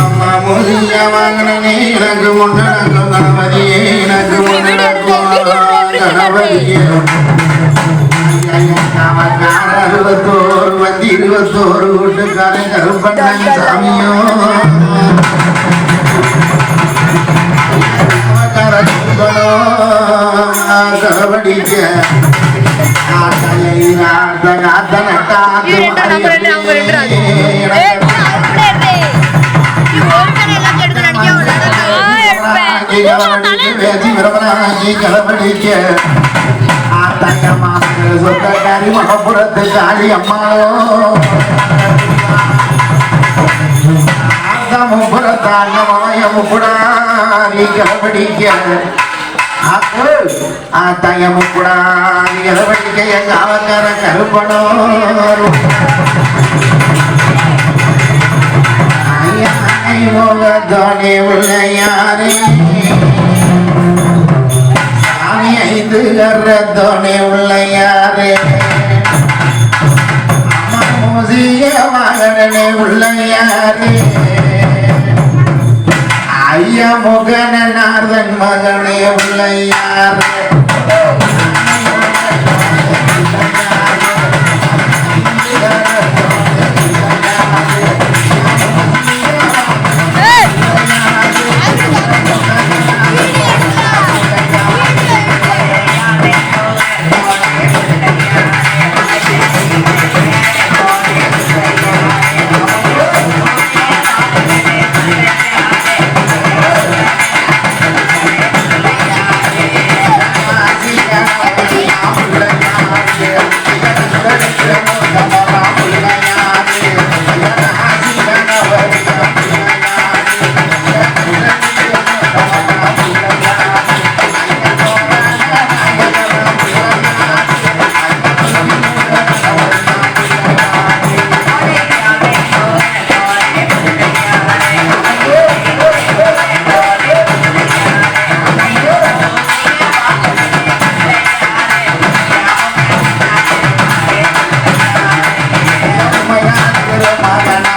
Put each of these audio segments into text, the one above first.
அம்மா முதிய வாங்கினே எனக்கு முன்னடக்கும் கணபதியே எனக்கு முன்னடக்கும் கணபதியே அறுபத்தோரு வந்து இருபத்தோரு வீட்டுக்காரன் கருப்பண்ணன் சாமியோ. கரபடிக்க இவரு ரெண்டு, நம்ம ரெண்டு, எடுப்பேன். மகப்புறத்து காளி அம்மாளோ முப்புறத்தாங்க மாய முப்புடாரி கலபடிக்க ஆத்தாய முப்புடாரி கலபடிக்க எங்க அவக்கார கருப்பணோ முகத்தோனே உள்ளையாரே. சாமி ஐந்து கர்றத்தோனே உள்ள யாரே மூசிய மகனே உள்ளையாரே. ஐயா முகன நார்தன் மகனே உள்ள யாரே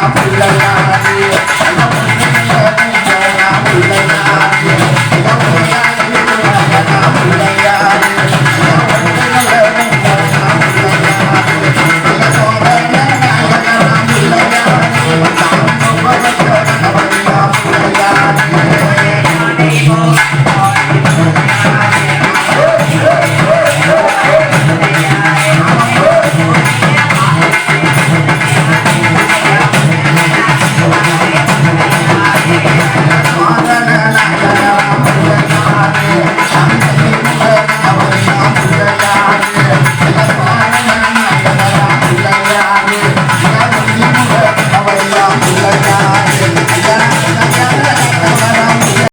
Obrigado.